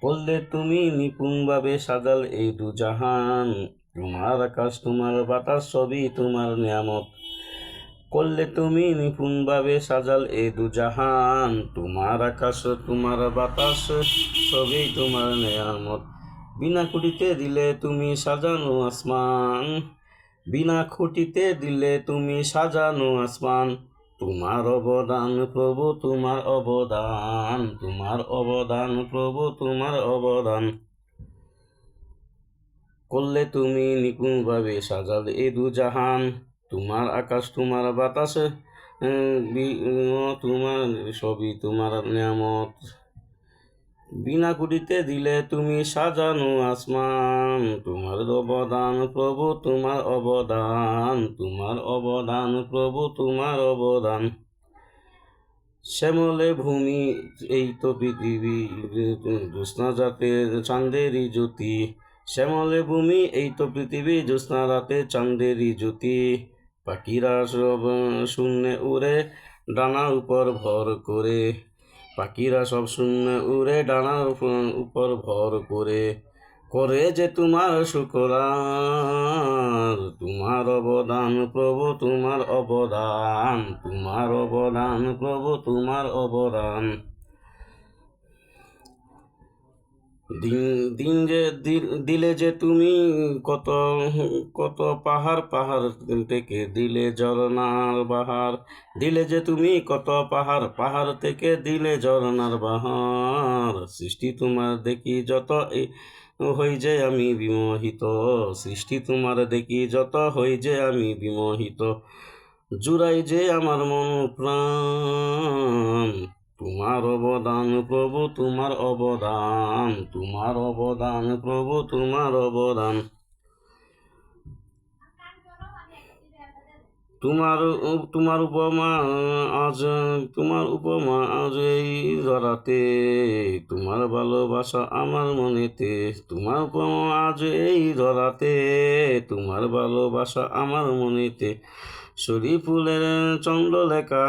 করলে তুমি নিপুণভাবে সাজাল এই দু জাহান। তোমার আকাশ, তোমার বাতাস, সবই তোমার নিয়ামত। করলে তুমি নিপুণভাবে সাজাল এই দু জাহান। তোমার আকাশ, তোমার বাতাস, সবই তোমার নিয়ামত। বিনা খুঁটিতে দিলে তুমি সাজানো আসমান। বিনা খুঁটিতে দিলে তুমি সাজানো আসমান। তোমার অবদান প্রভু, তোমার অবদান তোমার অবদান প্রভু, তোমার অবদান। করলে তুমি নিপুণভাবে সাজাল এ দু জাহান, তোমার আকাশ, তোমার বাতাস তোমার সবই তোমার নিয়ামত। বিনা কুটিতে দিলে তুমি সাজানো আসমান। তোমার অবদান প্রভু, তোমার অবদান তোমার অবদান প্রভু, তোমার অবদান। শ্যামলে ভূমি, এই তো পৃথিবী, জ্যোৎস্না জাতের চাঁদেরই জ্যোতি। শ্যামলে ভূমি, এই তো পৃথিবী, জ্যোৎস্না রাতে চাঁদেরই জ্যোতি। পাখিরা সব শূন্যে উড়ে ডানার উপর ভর করে। পাখিরা সব শূন্য উড়ে ডানার উপ- উপর ভর করে করে যে তোমার শুকরার তোমার অবদান প্রভু, তোমার অবদান তোমার অবদান প্রভু, তোমার অবদান। দিন দিন যে দিলে যে তুমি কত কত পাহাড় পাহাড় থেকে দিলে ঝরনার বাহার। দিলে যে তুমি কত পাহাড় পাহাড় থেকে দিলে ঝরনার বাহার। সৃষ্টি তোমার দেখি যত হই যে আমি বিমোহিত। সৃষ্টি তোমার দেখি যত হই যে আমি বিমোহিত। জুড়াই যে আমার মন প্রাণ। তোমার অবদান প্রভু, তোমার অবদান তোমার অবদান প্রভু, তোমার অবদান। তোমার তোমার উপমা আজ, তোমার উপমা আজ এই ধরাতে তোমার ভালোবাসা আমার মনেতে, তোমার উপমা আজ এই ধরাতে তোমার ভালোবাসা আমার মনেতে। শরী ফুলের চন্দ্রলেখা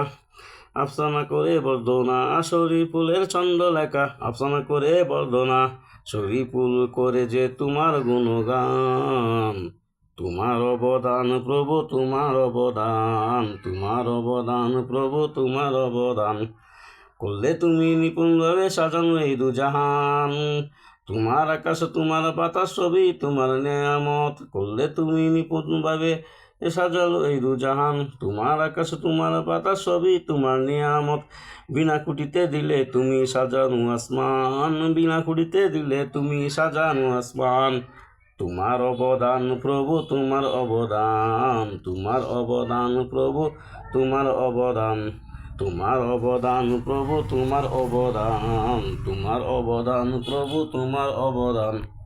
আফসানা করে বর্ধনা শরী ফুলের লেখা। আফসানা করে বর্ধনা শরী ফুল করে যে তোমার গুণগান। তোমার অবদান প্রভু, তোমার অবদান। তোমার অবদান প্রভু, তোমার অবদান। করলে তুমি নিপুণভাবে সাজানো এই দু জাহান। তোমার আকাশ, তোমার বাতাস, সবই তোমার নেয়ামত। করলে তুমি নিপুণভাবে সাজালো এই দু জাহান তোমার আকাশ, তোমার বাতাস, সবই তোমার নিয়ামত। বিনা কুটিতে দিলে তুমি সাজানো আসমান, বিনা কুটিতে দিলে তুমি সাজানো আসমান। তোমার অবদান প্রভু, তোমার অবদান তোমার অবদান প্রভু, তোমার অবদান। তোমার অবদান প্রভু, তোমার অবদান তোমার অবদান প্রভু, তোমার অবদান।